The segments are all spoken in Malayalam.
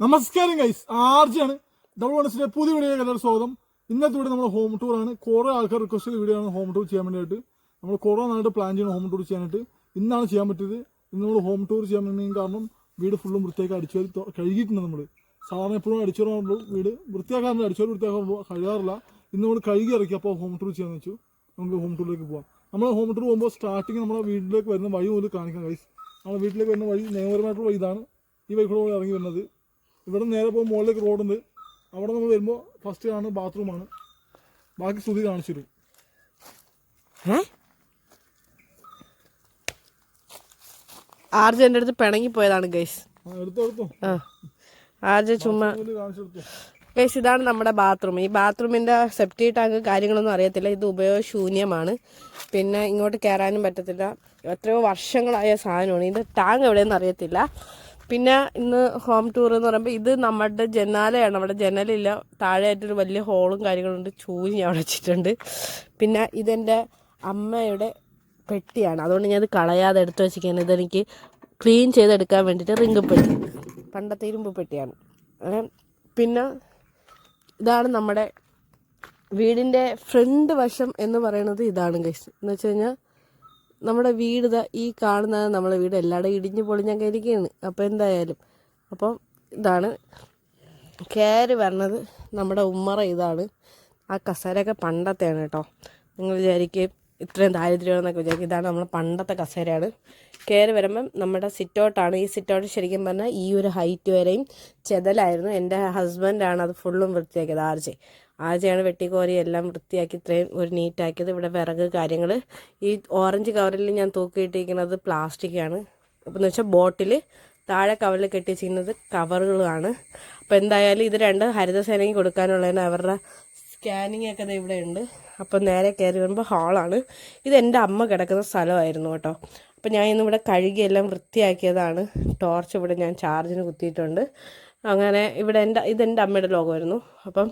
നമസ്കാരം ഗൈസ് ആർജിയാണ് ഡബിൾ വൺസിന്റെ പുതിയ വീഡിയോ എല്ലാവരും സ്വാഗതം. ഇന്നത്തെ വീഡിയോ നമ്മൾ ഹോം ടൂർ ആണ്. കുറേ ആൾക്കാർ റിക്വസ്റ്റ് ചെയ്ത വീഡിയോ ആണ് ഹോം ടൂർ ചെയ്യാൻ വേണ്ടിയിട്ട്. നമ്മൾ കുറേ നാളായിട്ട് പ്ലാൻ ചെയ്യണം ഹോം ടൂർ ചെയ്യാനായിട്ട് ഇന്നാണ് ചെയ്യാൻ പറ്റിയത്. ഇന്ന് നമ്മൾ ഹോം ടൂർ ചെയ്യാൻ വേണ്ടി കാരണം വീട് ഫുള്ളും വൃത്തിയാക്കി അടിച്ചു കഴുകിയിട്ടുണ്ട് നമ്മൾ സാധാരണ എപ്പോഴും അടിച്ചു വീട്. വൃത്തിയാക്കാറുണ്ട് അടിച്ചു വൃത്തിയാക്കാൻ കഴിയാറില്ല. ഇന്ന് നമ്മൾ കഴുകി ഇറക്കി അപ്പോൾ ഹോം ടൂർ ചെയ്യാന്ന് വെച്ചു. നമുക്ക് ഹോം ടൂറിലേക്ക് പോവാം. നമ്മൾ ഹോം ടൂർ പോകുമ്പോൾ സ്റ്റാർട്ടിങ് നമ്മുടെ വീട്ടിലേക്ക് വരുന്ന വഴി മുതൽ കാണിക്കാം ഗൈസ് നമ്മുടെ വീട്ടിലേക്ക് വരുന്ന വഴി നിയമപരമായിട്ടുള്ള ഇതാണ്. ഈ വഴി കൂടെ ഇറങ്ങി വരുന്നത്. ഇവിടെ നേരെ പോകുമ്പോൾ മുകളിലേക്ക് റോഡുണ്ട് അവിടെ നമ്മൾ വരുമ്പോൾ ഫസ്റ്റ് കാണുന്നത് ബാത്റൂമാണ് ബാക്കി സ്തുതി കാണിച്ചു തരും. ആർജ എന്റെ അടുത്ത് പിണങ്ങി പോയതാണ് ഗൈസ് ആർജ ചുമ്മാ ഗൈസ് ഇതാണ് നമ്മുടെ ബാത്റൂം ഈ ബാത്റൂമിന്റെ സെപ്റ്റി ടാങ്ക് കാര്യങ്ങളൊന്നും അറിയത്തില്ല. ഇത് ഉപയോഗശൂന്യമാണ്. പിന്നെ ഇങ്ങോട്ട് കയറാനും പറ്റത്തില്ല. എത്രയോ വർഷങ്ങളായ സാധനമാണ്. ഇത് ടാങ്ക് എവിടെയെന്ന് അറിയത്തില്ല. പിന്നെ ഇന്ന് ഹോം ടൂർ എന്ന് പറയുമ്പോൾ ഇത് നമ്മുടെ ജനാലയാണ്. അവിടെ ജനലില്ല. താഴെയായിട്ടൊരു വലിയ ഹോളും കാര്യങ്ങളുണ്ട്. ചൂരി ഞാൻ വെച്ചിട്ടുണ്ട്. പിന്നെ ഇതെന്റെ അമ്മയുടെ പെട്ടിയാണ്. അതുകൊണ്ട് ഞാൻ ഇത് കളയാതെ എടുത്തു വെച്ചിരിക്കുകയാണ്. ഇതെനിക്ക് ക്ലീൻ ചെയ്തെടുക്കാൻ വേണ്ടിയിട്ട് റിങ്ക് പെട്ടി. പണ്ടത്തെ ഇരുമ്പ് പെട്ടിയാണ്. പിന്നെ ഇതാണ് നമ്മുടെ വീടിന്റെ ഫ്രണ്ട് വശം എന്ന് പറയുന്നത് ഇതാണ് ഗൈസ് എന്ന് വെച്ച് കഴിഞ്ഞാൽ നമ്മുടെ വീട് ഈ കാണുന്നത് നമ്മുടെ വീട് എല്ലായിടും ഇടിഞ്ഞ് പൊളിഞ്ഞാൽ കരിക്കുകയാണ് അപ്പോൾ എന്തായാലും അപ്പം ഇതാണ് കയറി വരണത് നമ്മുടെ ഉമ്മറ ഇതാണ്. ആ കസേരയൊക്കെ പണ്ടത്തെയാണ് കേട്ടോ. നിങ്ങൾ വിചാരിക്കും ഇത്രയും ദാരിദ്ര്യമാണെന്നൊക്കെ വിചാരിക്കും. ഇതാണ് നമ്മുടെ പണ്ടത്തെ കസേരയാണ്. കയറി വരുമ്പം നമ്മുടെ സിറ്റൗട്ടാണ്. ഈ സിറ്റൗട്ട് ശരിക്കും പറഞ്ഞാൽ ഈ ഒരു ഹൈറ്റ് വരെയും ചെതലായിരുന്നു. എന്റെ ഹസ്ബൻഡാണ് അത് ഫുള്ളും വൃത്തിയാക്കിയത് ആർജെ. ആർജയാണ് വെട്ടിക്കോരി എല്ലാം വൃത്തിയാക്കി ഇത്രയും ഒരു നീറ്റാക്കിയത്. ഇവിടെ വിറക് കാര്യങ്ങൾ ഈ ഓറഞ്ച് കവറിൽ ഞാൻ തൂക്കിയിട്ടിരിക്കുന്നത് പ്ലാസ്റ്റിക്കാണ് അപ്പോൾ എന്ന് വെച്ചാൽ ബോട്ടിൽ താഴെ കവറിൽ കെട്ടിച്ചിരിക്കുന്നത് കവറുകളാണ് അപ്പോൾ എന്തായാലും ഇത് രണ്ട് ഹരിതസേനയ്ക്ക് കൊടുക്കാനുള്ളതിന് അവരുടെ സ്കാനിങ് ഒക്കെ ഇവിടെ ഉണ്ട്. അപ്പോൾ നേരെ കയറി വരുമ്പോൾ ഹാളാണ് ഇത് എന്റെ അമ്മ കിടക്കുന്ന സ്ഥലമായിരുന്നു കേട്ടോ. അപ്പോൾ ഞാൻ ഇന്നിവിടെ കഴുകിയെല്ലാം വൃത്തിയാക്കിയതാണ്. ടോർച്ച് ഇവിടെ ഞാൻ ചാർജിന് കുത്തിയിട്ടുണ്ട്. അങ്ങനെ ഇവിടെ എന്റെ ഇതെന്റെ അമ്മയുടെ ലോകമായിരുന്നു. അപ്പം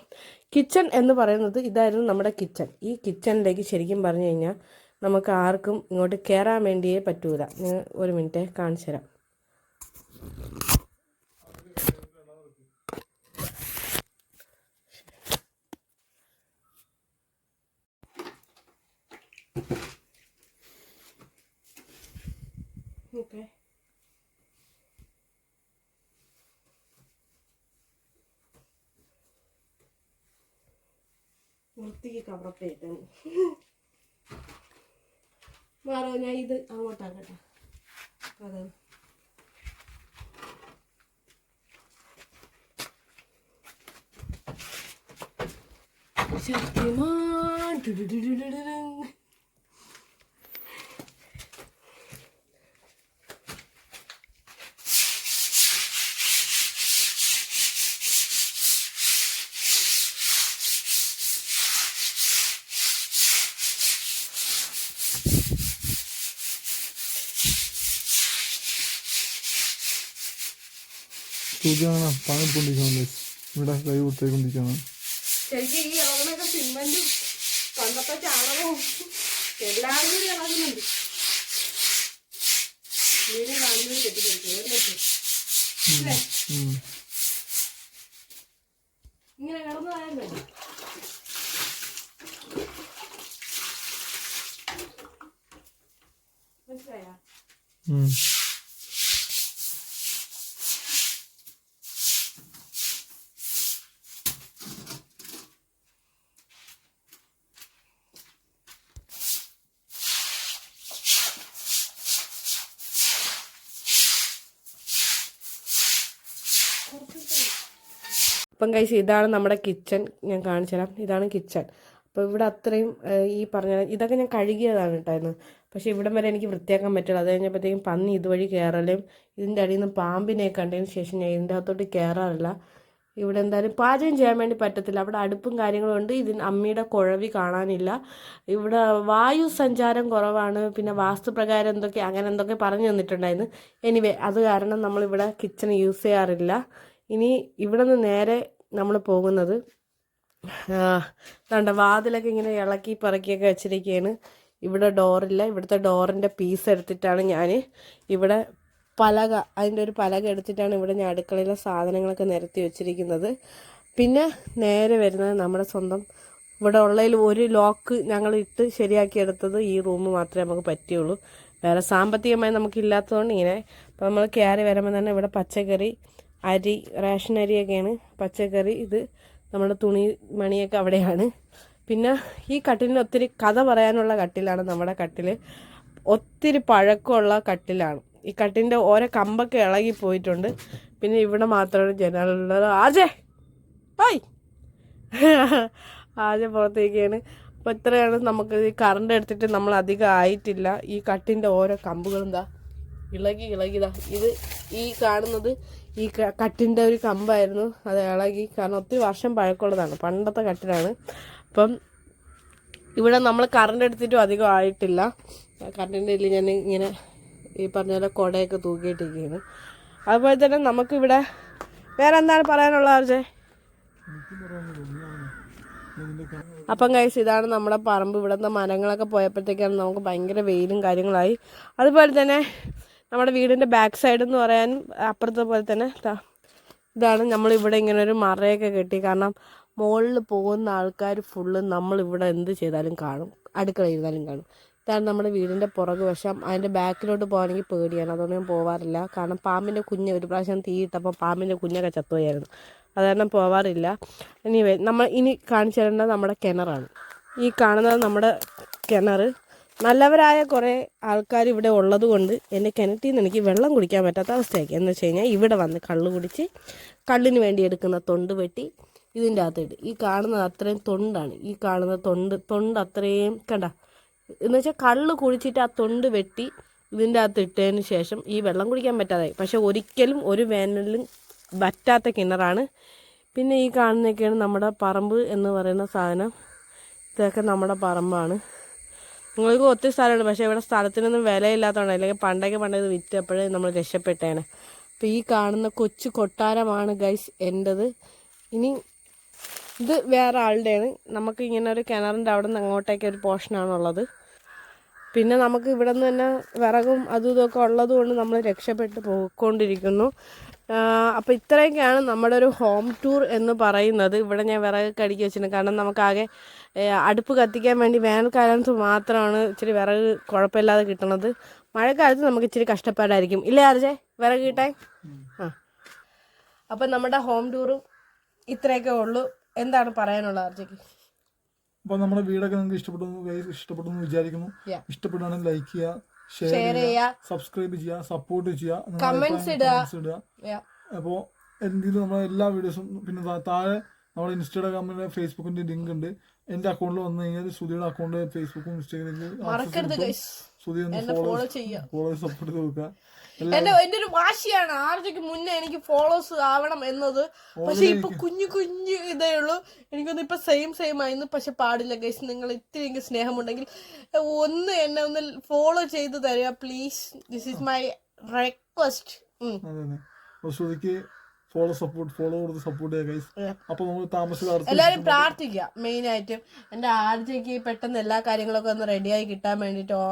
കിച്ചൺ എന്ന് പറയുന്നത് ഇതായിരുന്നു നമ്മുടെ കിച്ചൺ. ഈ കിച്ചണിലേക്ക് ശരിക്കും പറഞ്ഞു കഴിഞ്ഞാൽ നമുക്ക് ആർക്കും ഇങ്ങോട്ട് കയറാൻ വേണ്ടിയേ പറ്റൂല. ഞാൻ ഒരു മിനിറ്റ് കാണിച്ചു തരാം. ഓക്കെ. വൃത്തിക്ക് കവറപ്പ് ചെയ്താണ് മാറോ ഞാൻ ഇത് അങ്ങോട്ടാക്കട്ടെ അതെ. ശക്തിമാൻ. അങ്ങനെ പണിയെടുത്തോണ്ടിരിക്കുന്നത് ഇവിടെ കൈ കൊടുത്തേക്കൊണ്ടിരിക്കുകയാണ്. ശരിക്കും ഈ ഇറങ്ങണൊക്കെ സിമെന്റും പണ്ടത്തെ ചാണകവും എല്ലാം കൂടി ഇറങ്ങുന്നുണ്ട് വീട് കാണുന്നത് കെട്ടിപ്പിടിച്ചു. ഇങ്ങനെ മനസ്സിലായോ? അപ്പം കഴിച്ച് ഇതാണ് നമ്മുടെ കിച്ചൺ ഞാൻ കാണിച്ചു തരാം. ഇതാണ് കിച്ചൺ അപ്പോൾ ഇവിടെ അത്രയും ഈ പറഞ്ഞ ഇതൊക്കെ ഞാൻ കഴുകിയതാണ് കേട്ടായിരുന്നു. പക്ഷേ ഇവിടം വരെ എനിക്ക് വൃത്തിയാക്കാൻ പറ്റില്ല. അത് കഴിഞ്ഞപ്പോഴത്തേക്കും പന്നി ഇതുവഴി കയറലും ഇതിന്റെ അടിയിൽ നിന്ന് പാമ്പിനെ കണ്ടതിന് ശേഷം ഞാൻ ഇതിന്റെ അകത്തോട്ട് കയറാറില്ല ഇവിടെ എന്തായാലും പാചകം ചെയ്യാൻ വേണ്ടി പറ്റത്തില്ല. അവിടെ അടുപ്പും കാര്യങ്ങളും ഉണ്ട്. ഇതിന് അമ്മിയുടെ കുഴവി കാണാനില്ല. ഇവിടെ വായു സഞ്ചാരം കുറവാണ്. പിന്നെ വാസ്തുപ്രകാരം എന്തൊക്കെ അങ്ങനെ എന്തൊക്കെ പറഞ്ഞു തന്നിട്ടുണ്ടായിരുന്നു. എനിവേ അത് കാരണം നമ്മളിവിടെ കിച്ചൺ യൂസ് ചെയ്യാറില്ല. ഇനി ഇവിടെ നിന്ന് നേരെ നമ്മൾ പോകുന്നത് വേണ്ട വാതിലൊക്കെ ഇങ്ങനെ ഇളക്കി പറക്കിയൊക്കെ വെച്ചിരിക്കുകയാണ് ഇവിടെ ഡോറില്ല ഇവിടുത്തെ ഡോറിന്റെ പീസ് എടുത്തിട്ടാണ് ഞാൻ ഇവിടെ പലക അതിന്റെ ഒരു പലക എടുത്തിട്ടാണ് ഇവിടെ ഞാൻ അടുക്കളയിലെ സാധനങ്ങളൊക്കെ നിരത്തി വെച്ചിരിക്കുന്നത്. പിന്നെ നേരെ വരുന്നത് നമ്മുടെ സ്വന്തം ഇവിടെ ഉള്ളതിൽ ഒരു ലോക്ക് ഞങ്ങൾ ഇട്ട് ശരിയാക്കിയെടുത്തത് ഈ റൂം മാത്രമേ നമുക്ക് പറ്റുള്ളൂ. വേറെ സാമ്പത്തികമായി നമുക്കില്ലാത്തതുകൊണ്ട് ഇങ്ങനെ. അപ്പോൾ നമ്മൾ കയറി വരുമ്പോൾ തന്നെ ഇവിടെ പച്ചക്കറി അരി റേഷൻ അരിയൊക്കെയാണ്. പച്ചക്കറി ഇത് നമ്മുടെ തുണി മണിയൊക്കെ അവിടെയാണ്. പിന്നെ ഈ കട്ടിലിന് ഒത്തിരി കഥ പറയാനുള്ള കട്ടിലാണ് നമ്മുടെ കട്ടിൽ ഒത്തിരി പഴക്കമുള്ള കട്ടിലാണ്. ഈ കട്ടിന്റെ ഓരോ കമ്പൊക്കെ ഇളകി പോയിട്ടുണ്ട്. പിന്നെ ഇവിടെ മാത്രമാണ് ജനലുള്ളത് ആജേ! ഹായ്! ആദ്യം പുറത്തേക്കാണ്. അപ്പോൾ ഇത്രയാണ് നമുക്ക് ഈ കറണ്ട് എടുത്തിട്ട് നമ്മൾ അധികം ആയിട്ടില്ല. ഈ കട്ടിന്റെ ഓരോ കമ്പുകളും എന്താ ഇളകി ഇളകിതാ ഇത് ഈ കാണുന്നത് ഈ കട്ടിന്റെ ഒരു കമ്പായിരുന്നു. അത് ഇളകി. കാരണം ഒത്തിരി വർഷം പഴക്കമുള്ളതാണ്. പണ്ടത്തെ കട്ടിലാണ്. അപ്പം ഇവിടെ നമ്മൾ കറണ്ട് എടുത്തിട്ടും അധികം ആയിട്ടില്ല. കറണ്ടിന്റെ ഇതിൽ ഞാൻ ഇങ്ങനെ ഈ പറഞ്ഞ പോലെ കുടയൊക്കെ തൂക്കിയിട്ടിരിക്കുകയാണ് അതുപോലെ തന്നെ നമുക്കിവിടെ വേറെ എന്താണ് പറയാനുള്ളത് ആർജെ അപ്പം കൈസ് ഇതാണ് നമ്മുടെ പറമ്പ്. ഇവിടുത്തെ മരങ്ങളൊക്കെ പോയപ്പോഴത്തേക്കാണ് നമുക്ക് ഭയങ്കര വെയിലും കാര്യങ്ങളായി. അതുപോലെ തന്നെ നമ്മുടെ വീടിന്റെ ബാക്ക് സൈഡ് എന്ന് പറയാൻ അപ്പുറത്തെ പോലെ തന്നെ ഇതാണ് നമ്മളിവിടെ ഇങ്ങനെ ഒരു മറയൊക്കെ കെട്ടി. കാരണം മുകളിൽ പോകുന്ന ആൾക്കാർ ഫുള്ള് നമ്മളിവിടെ എന്ത് ചെയ്താലും കാണും. അടുക്കള ഇരുന്നാലും കാണും. ഇതാണ് നമ്മുടെ വീടിന്റെ പുറകു വശം. അതിന്റെ ബാക്കിലോട്ട് പോകാനെങ്കിൽ പേടിയാണ്. അതുകൊണ്ട് ഞാൻ പോവാറില്ല. കാരണം പാമ്പിന്റെ കുഞ്ഞ് ഒരു പ്രാവശ്യം തീയിട്ടപ്പോൾ പാമ്പിന്റെ കുഞ്ഞൊക്കെ ചത്തുപോയായിരുന്നു. അത് കാരണം പോവാറില്ല. ഇനി നമ്മൾ ഇനി കാണിച്ചു തരേണ്ടത് നമ്മുടെ കിണറാണ്. ഈ കാണുന്നത് നമ്മുടെ കിണർ നല്ലവരായ കുറേ ആൾക്കാർ ഇവിടെ ഉള്ളത് കൊണ്ട് എന്റെ കിണറ്റിൽ നിന്ന് എനിക്ക് വെള്ളം കുടിക്കാൻ പറ്റാത്ത അവസ്ഥയാക്കി. എന്ന് വെച്ച് കഴിഞ്ഞാൽ ഇവിടെ വന്ന് കള്ള് കുടിച്ച് കള്ളിന് വേണ്ടി എടുക്കുന്ന തൊണ്ട് വെട്ടി ഇതിന്റെ അകത്തിട്ട് ഈ കാണുന്നത് അത്രയും തൊണ്ടാണ്. ഈ കാണുന്ന തൊണ്ട് തൊണ്ട് അത്രയും കണ്ട എന്ന് വെച്ചാൽ കള്ള് കുഴിച്ചിട്ട് ആ തൊണ്ട് വെട്ടി ഇതിന്റെ അകത്ത് ഇട്ടതിന് ശേഷം ഈ വെള്ളം കുടിക്കാൻ പറ്റാതായി. പക്ഷെ ഒരിക്കലും ഒരു വേനലിലും വറ്റാത്ത കിണറാണ്. പിന്നെ ഈ കാണുന്നൊക്കെയാണ് നമ്മുടെ പറമ്പ് എന്ന് പറയുന്ന സാധനം. ഇതൊക്കെ നമ്മുടെ പറമ്പാണ്. നിങ്ങൾക്ക് ഒത്തിരി സ്ഥലമുണ്ട്. പക്ഷേ ഇവിടെ സ്ഥലത്തിനൊന്നും വിലയില്ലാത്തതുകൊണ്ട് അല്ലെങ്കിൽ പണ്ടൊക്കെ പണ്ട് ഇത് വിറ്റപ്പോഴേ നമ്മൾ രക്ഷപ്പെട്ടേനെ. അപ്പോൾ ഈ കാണുന്ന കൊച്ചു കൊട്ടാരമാണ് ഗൈസ് എന്റെത് ഇനി ഇത് വേറെ ആളുടെയാണ്. നമുക്ക് ഇങ്ങനെ ഒരു കിണറിന്റെ അവിടെ നിന്ന് അങ്ങോട്ടേക്ക് ഒരു പോർഷനാണുള്ളത് പിന്നെ നമുക്ക് ഇവിടെ നിന്ന് തന്നെ വിറകും അതും ഇതൊക്കെ ഉള്ളത് കൊണ്ട് നമ്മൾ രക്ഷപ്പെട്ട് പോയിക്കൊണ്ടിരിക്കുന്നു. അപ്പോൾ ഇത്രയൊക്കെയാണ് നമ്മുടെ ഒരു ഹോം ടൂർ എന്ന് പറയുന്നത്. ഇവിടെ ഞാൻ വിറകൊക്കെ അടുക്കി വെച്ചിട്ടുണ്ട്. കാരണം നമുക്കാകെ അടുപ്പ് കത്തിക്കാൻ വേണ്ടി വേനൽക്കാലത്ത് മാത്രമാണ് ഇച്ചിരി വിറക് കുഴപ്പമില്ലാതെ കിട്ടുന്നത് മഴക്കാലത്ത് നമുക്ക് ഇച്ചിരി കഷ്ടപ്പാടായിരിക്കും. ഇല്ലേ ആർജെ? വിറക് കിട്ടാൻ? ആ. അപ്പം നമ്മുടെ ഹോം ടൂറും ഇത്രയൊക്കെ ഉള്ളൂ. എന്താണ് പറയാനുള്ളത് ആർജയ്ക്ക്? അപ്പൊ നമ്മുടെ വീടൊക്കെ നിങ്ങൾക്ക് ഇഷ്ടപ്പെട്ടു ഇഷ്ടപ്പെടുന്നു ഇഷ്ടപ്പെട്ടു എന്ന് വിചാരിക്കുന്നു. ഇഷ്ടപ്പെടുകയാണെങ്കിൽ ലൈക്ക് ചെയ്യുക ഷെയർ ചെയ്യുക സബ്സ്ക്രൈബ് ചെയ്യുക സപ്പോർട്ട് ചെയ്യുക കമന്റ്സ് ഇടുക. അപ്പോൾ എന്തെങ്കിലും നമ്മുടെ എല്ലാ വീഡിയോസും പിന്നെ താഴെ നമ്മുടെ ഇൻസ്റ്റാഗ്രാമിന്റെ ഫേസ്ബുക്കിന്റെ ലിങ്ക് ഉണ്ട്. എന്റെ അക്കൗണ്ടിൽ വന്നു കഴിഞ്ഞാൽ സുധിയുടെ അക്കൗണ്ട് ഫേസ്ബുക്കും മറക്കരുത് ഇൻസ്റ്റാഗ്രാമിലും ഗൈസ് സുധി ഒന്ന് എന്നെ ഫോളോ ഫോളോ ചെയ്യുക ഫോളോ സപ്പോർട്ട് കൊടുക്കുക. എന്റെ എന്റെ ഒരു വാശിയാണ്. ആർജയ്ക്ക് മുന്നേ എനിക്ക് ഫോളോസ് ആവണം എന്നത്. പക്ഷെ ഇപ്പൊ കുഞ്ഞു കുഞ്ഞു ഇതേ ഉള്ളൂ. എനിക്കൊന്നും ഇപ്പൊ സെയിം സെയിം ആയിരുന്നു പക്ഷെ പാടില്ല ഗൈസ് നിങ്ങൾ ഇത്തിരി എനിക്ക് സ്നേഹമുണ്ടെങ്കിൽ ഒന്ന് എന്നെ ഒന്ന് ഫോളോ ചെയ്ത് തരിക please this is my request സുധിക്ക് follow support follow കൊടുത്ത് സപ്പോർട്ട് ചെയ്യുക ഗൈസ്. അപ്പോൾ നമ്മൾ താമസക്കാർക്ക് എല്ലാവരും പ്രാർത്ഥിക്കുക മെയിൻ ആയിട്ടും. എന്റെ ആർജയ്ക്ക് പെട്ടെന്ന് എല്ലാ കാര്യങ്ങളൊക്കെ ഒന്ന് റെഡിയായി കിട്ടാൻ വേണ്ടിട്ടോ.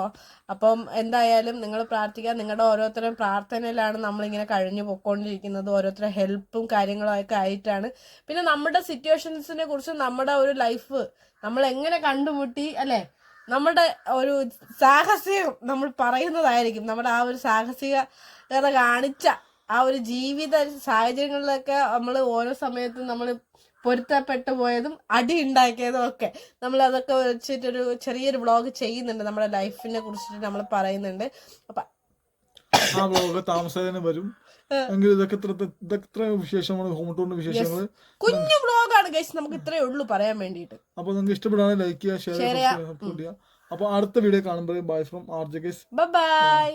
അപ്പം എന്തായാലും നിങ്ങൾ പ്രാർത്ഥിക്കുക നിങ്ങളുടെ ഓരോരുത്തരും പ്രാർത്ഥനയിലാണ് നമ്മളിങ്ങനെ കഴിഞ്ഞു പോയിക്കൊണ്ടിരിക്കുന്നത്. ഓരോരുത്തരുടെ ഹെൽപ്പും കാര്യങ്ങളൊക്കെ ആയിട്ടാണ്. പിന്നെ നമ്മുടെ സിറ്റുവേഷൻസിനെ കുറിച്ച് നമ്മുടെ ഒരു ലൈഫ് നമ്മൾ എങ്ങനെ കണ്ടുമുട്ടി അല്ലേ? നമ്മുടെ ഒരു സാഹസികം നമ്മൾ പറയുന്നതായിരിക്കും. നമ്മുടെ ആ ഒരു സാഹസികത കാണിച്ച ആ ഒരു ജീവിത സാഹചര്യങ്ങളിലൊക്കെ നമ്മൾ ഓരോ സമയത്തും നമ്മൾ പൊരുത്തപ്പെട്ടു പോയതും അടി ഉണ്ടാക്കിയതും ഒക്കെ. നമ്മൾ അതൊക്കെ വെച്ചിട്ടൊരു ചെറിയൊരു വ്ളോഗ് ചെയ്യുന്നുണ്ട് നമ്മുടെ ലൈഫിനെ കുറിച്ചിട്ട് നമ്മൾ പറയുന്നുണ്ട്. അപ്പൊ ആ താമസത്തിന് വരും. എങ്കിൽ ഇതൊക്കെ ഇതൊക്കെ വിശേഷമാണ് ഹോം ടൂറിന്റെ വിശേഷങ്ങൾ കുഞ്ഞു വ്ളോഗാണ് ഗൈസ് നമുക്ക് ഇത്രേ ഉള്ളൂ പറയാൻ വേണ്ടിട്ട് അപ്പൊ നിങ്ങൾക്ക് ഇഷ്ടപ്പെടാതെ ലൈക്ക് ചെയ്യുക ഷെയർ ചെയ്യുക അപ്പോൾ അടുത്ത വീഡിയോ കാണുമ്പോഴേ bye from R J guys bye